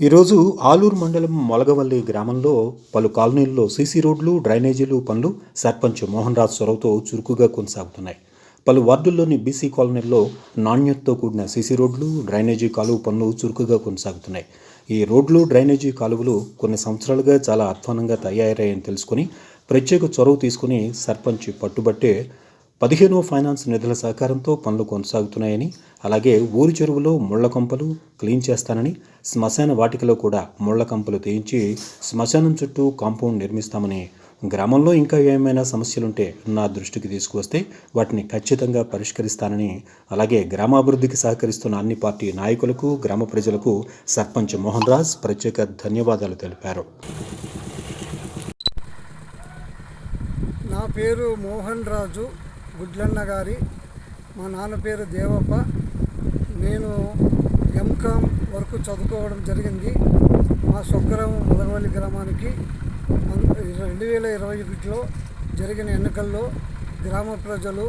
ఈరోజు ఆలూరు మండలం మొలగవల్లి గ్రామంలో పలు కాలనీల్లో సీసీ రోడ్లు డ్రైనేజీలు పనులు సర్పంచ్ మోహన్ రాజ్ చొరవతో చురుకుగా కొనసాగుతున్నాయి. పలు వార్డుల్లోని బీసీ కాలనీల్లో నాణ్యతతో కూడిన సీసీ రోడ్లు డ్రైనేజీ కాలువ పనులు చురుకుగా కొనసాగుతున్నాయి. ఈ రోడ్లు డ్రైనేజీ కాలువలు కొన్ని సంవత్సరాలుగా చాలా అధ్వానంగా తయారయ్యాయని తెలుసుకుని ప్రత్యేక చొరవ తీసుకుని సర్పంచ్ పట్టుబట్టే పదిహేనో ఫైనాన్స్ నిధుల సహకారంతో పనులు కొనసాగుతున్నాయని అలాగే ఊరి చెరువులో ముళ్ళ కంపలు క్లీన్ చేస్తానని శ్మశాన వాటికలో కూడా ముళ్ళ కంపలు తీయించి శ్మశానం చుట్టూ కాంపౌండ్ నిర్మిస్తామని గ్రామంలో ఇంకా ఏమైనా సమస్యలుంటే నా దృష్టికి తీసుకువస్తే వాటిని ఖచ్చితంగా పరిష్కరిస్తానని అలాగే గ్రామాభివృద్ధికి సహకరిస్తున్న అన్ని పార్టీ నాయకులకు గ్రామ ప్రజలకు సర్పంచ్ మోహన్ రాజ్ ప్రత్యేక ధన్యవాదాలు తెలిపారు. నా పేరు మోహన్ రాజు. గుడ్లన్న గారి మా నాన్న పేరు దేవప్ప. నేను ఎంకామ్ వరకు చదువుకోవడం జరిగింది. మా స్వగ్రామం మొదలవల్లి గ్రామానికి రెండు వేల ఇరవై ఒకటిలో జరిగిన ఎన్నికల్లో గ్రామ ప్రజలు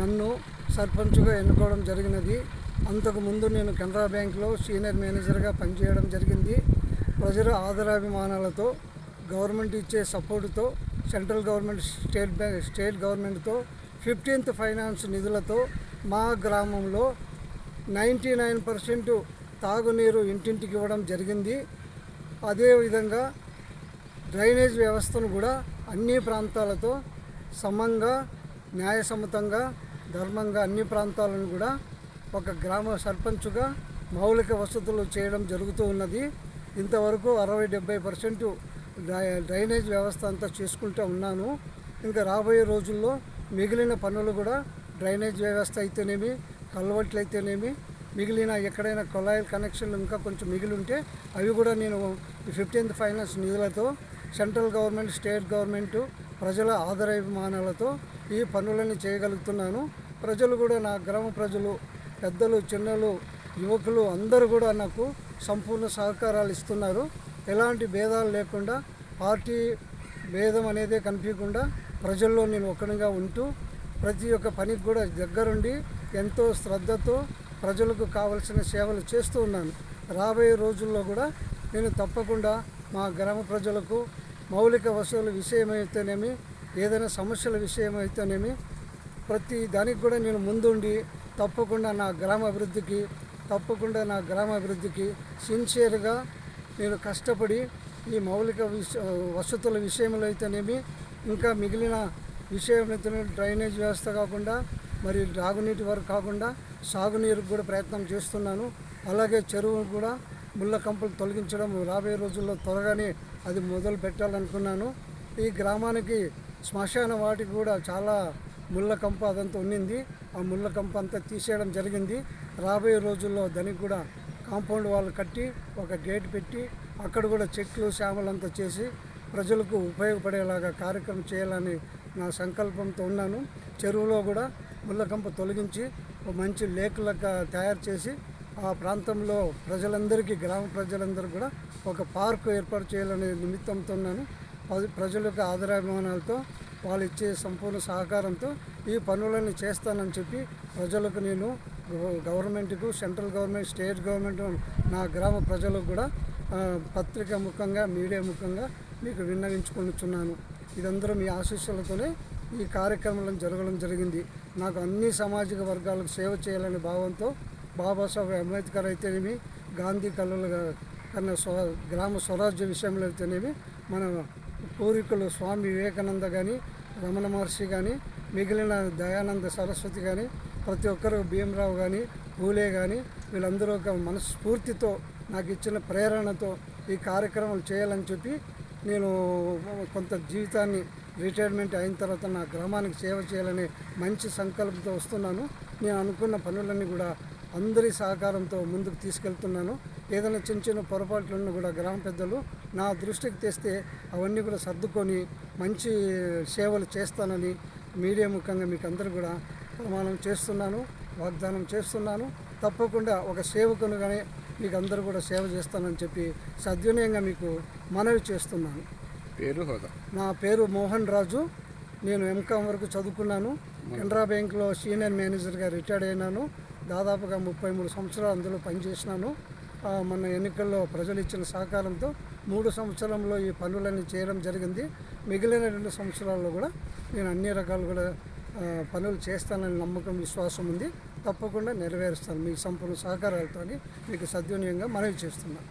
నన్ను సర్పంచ్గా ఎన్నుకోవడం జరిగినది. అంతకుముందు నేను కెనరా బ్యాంక్లో సీనియర్ మేనేజర్గా పనిచేయడం జరిగింది. ప్రజల ఆదరాభిమానాలతో గవర్నమెంట్ ఇచ్చే సపోర్టుతో central government state bank state గవర్నమెంట్తో fifteenth finance నిధులతో మా గ్రామంలో నైంటీ నైన్ పర్సెంట్ తాగునీరు ఇంటింటికి ఇవ్వడం జరిగింది. అదేవిధంగా డ్రైనేజ్ వ్యవస్థను కూడా అన్ని ప్రాంతాలతో సమంగా న్యాయసమ్మతంగా ధర్మంగా అన్ని ప్రాంతాలను కూడా ఒక గ్రామ సర్పంచ్గా మౌలిక వసతులు చేయడం జరుగుతూ ఉన్నది. ఇంతవరకు అరవై డెబ్బై పర్సెంట్ డ్రైనేజ్ వ్యవస్థ అంతా చేసుకుంటూ ఉన్నాను. ఇంకా రాబోయే రోజుల్లో మిగిలిన పనులు కూడా డ్రైనేజ్ వ్యవస్థ అయితేనేమి కల్వర్ట్లు అయితేనేమి మిగిలిన ఎక్కడైనా కొలాయిల్ కనెక్షన్లు ఇంకా కొంచెం మిగిలి ఉంటే అవి కూడా నేను ఫిఫ్టీన్త్ ఫైనాన్స్ నిధులతో సెంట్రల్ గవర్నమెంట్ స్టేట్ గవర్నమెంట్ ప్రజల ఆదరాభిమానాలతో ఈ పనులన్నీ చేయగలుగుతున్నాను. ప్రజలు కూడా నా గ్రామ ప్రజలు పెద్దలు చిన్నలు యువకులు అందరూ కూడా నాకు సంపూర్ణ సహకారాలు ఇస్తున్నారు. ఎలాంటి భేదాలు లేకుండా పార్టీ భేదం అనేదే కనిపించకుండా ప్రజల్లో నేను ఒకనిగా ఉంటూ ప్రతి ఒక్క పనికి కూడా దగ్గరుండి ఎంతో శ్రద్ధతో ప్రజలకు కావలసిన సేవలు చేస్తూ ఉన్నాను. రాబోయే రోజుల్లో కూడా నేను తప్పకుండా మా గ్రామ ప్రజలకు మౌలిక వసతుల విషయమైతేనేమి ఏదైనా సమస్యల విషయమైతేనేమి ప్రతి దానికి కూడా నేను ముందుండి తప్పకుండా నా గ్రామ అభివృద్ధికి తప్పకుండా నా గ్రామ అభివృద్ధికి సిన్సియర్గా నేను కష్టపడి ఈ మౌలిక విష వసతుల విషయంలో అయితేనేమి ఇంకా మిగిలిన విషయం డ్రైనేజ్ వ్యవస్థ కాకుండా మరి తాగునీటి వరకు కాకుండా సాగునీరుకు కూడా ప్రయత్నం చేస్తున్నాను. అలాగే చెరువు కూడా ముళ్ళ కంపలు తొలగించడం రాబోయే రోజుల్లో త్వరగానే అది మొదలు పెట్టాలనుకున్నాను. ఈ గ్రామానికి శ్మశాన వాటికి కూడా చాలా ముళ్ళ కంప అదంతా ఉన్నింది. ఆ ముళ్ళ కంప అంతా తీసేయడం జరిగింది. రాబోయే రోజుల్లో దానికి కూడా కాంపౌండ్ వాళ్ళు కట్టి ఒక గేట్ పెట్టి అక్కడ కూడా చెట్లు శ్యామలంతా చేసి ప్రజలకు ఉపయోగపడేలాగా కార్యక్రమం చేయాలని నా సంకల్పంతో ఉన్నాను. చెరువులో కూడా ముళ్ళకంప తొలగించి ఒక మంచి లేకులకు తయారు చేసి ఆ ప్రాంతంలో ప్రజలందరికీ గ్రామ ప్రజలందరూ కూడా ఒక పార్కు ఏర్పాటు చేయాలనే నిమిత్తంతో ఉన్నాను. పది- ప్రజలకు ఆదరాభిమానాలతో వాళ్ళు ఇచ్చే సంపూర్ణ సహకారంతో ఈ పనులను చేస్తానని చెప్పి ప్రజలకు నేను గవర్నమెంట్కు సెంట్రల్ గవర్నమెంట్ స్టేట్ గవర్నమెంట్ నా గ్రామ ప్రజలకు కూడా పత్రిక ముఖంగా మీడియా ముఖంగా మీకు విన్నవించుకొనిచున్నాను. ఇదంతా మీ ఆశీస్సులతోనే ఈ కార్యక్రమం జరగడం జరిగింది. నాకు అన్ని సామాజిక వర్గాలకు సేవ చేయాలనే భావంతో బాబాసాహెబ్ అంబేద్కర్ అయితేనేమి గాంధీ కళలు కన్నా స్వ గ్రామ స్వరాజ్య విషయంలో అయితేనేమి మన పూర్వీకులు స్వామి వివేకానంద కానీ రమణ మహర్షి కానీ మిగిలిన దయానంద సరస్వతి కానీ ప్రతి ఒక్కరు భీమరావు కానీ పూలే కానీ వీళ్ళందరూ ఒక మనస్ఫూర్తితో నాకు ఇచ్చిన ప్రేరణతో ఈ కార్యక్రమాలు చేయాలని చెప్పి నేను కొంత జీవితాన్ని రిటైర్మెంట్ అయిన తర్వాత నా గ్రామానికి సేవ చేయాలనే మంచి సంకల్పంతో వస్తున్నాను. నేను అనుకున్న పనులన్నీ కూడా అందరి సహకారంతో ముందుకు తీసుకెళ్తున్నాను. ఏదైనా చిన్న చిన్న పొరపాట్లను కూడా గ్రామ పెద్దలు నా దృష్టికి తెస్తే అవన్నీ కూడా సర్దుకొని మంచి సేవలు చేస్తానని మీడియా ముఖంగా మీకు అందరూ కూడా ప్రమాణం చేస్తున్నాను వాగ్దానం చేస్తున్నాను. తప్పకుండా ఒక సేవకునుగానే మీకు అందరూ కూడా సేవ చేస్తానని చెప్పి సద్వినయంగా మీకు మనవి చేస్తున్నాను. పేరు హోదా. నా పేరు మోహన్ రాజు. నేను ఎంకామ్ వరకు చదువుకున్నాను. కెనరా బ్యాంక్లో సీనియర్ మేనేజర్గా రిటైర్డ్ అయినాను. దాదాపుగా ముప్పై మూడు సంవత్సరాలు అందులో పనిచేసినాను. మన ఎన్నికల్లో ప్రజలు ఇచ్చిన సహకారంతో మూడు సంవత్సరంలో ఈ పనులన్నీ చేయడం జరిగింది. మిగిలిన రెండు సంవత్సరాల్లో కూడా నేను అన్ని రకాలు కూడా పనులు చేస్తానని నమ్మకం విశ్వాసం ఉంది. తప్పకుండా నెరవేరుస్తాను మీ సంపూర్ణ సహకారాలతో మీకు సద్వినియోగంగా మనవి చేస్తున్నాను.